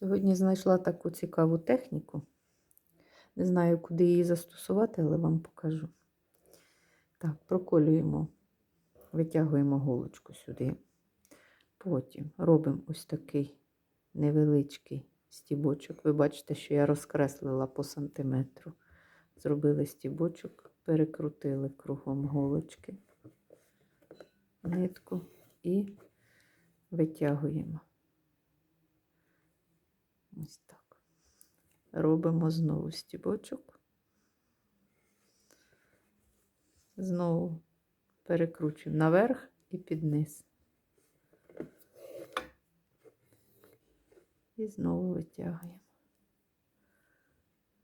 Сьогодні знайшла таку цікаву техніку. Не знаю, куди її застосувати, але вам покажу. Так, проколюємо, витягуємо голочку сюди. Потім робимо ось такий невеличкий стібочок. Ви бачите, що я розкреслила по сантиметру. Зробили стібочок, перекрутили кругом голочки, нитку і витягуємо. Ось так. Робимо знову стібочок. Знову перекручуємо наверх і під низ. І знову витягуємо.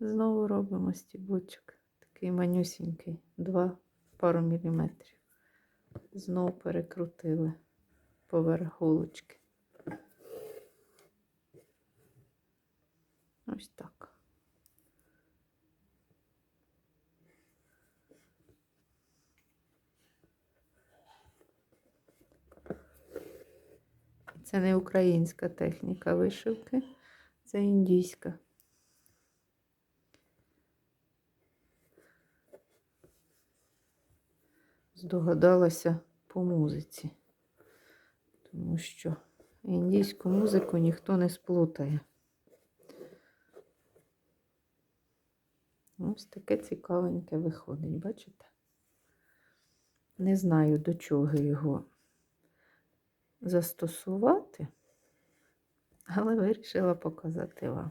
Знову робимо стібочок. Такий манюсінький, два пару міліметрів. Знову перекрутили поверх голочки. Ось так. Це не українська техніка вишивки, це індійська. Здогадалася по музиці, тому що індійську музику ніхто не сплутає. Ось таке цікавеньке виходить, бачите? Не знаю, до чого його застосувати, але вирішила показати вам.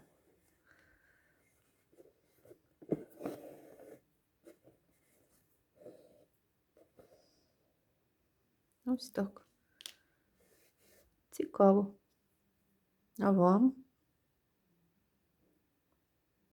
Ось так. Цікаво. А вам?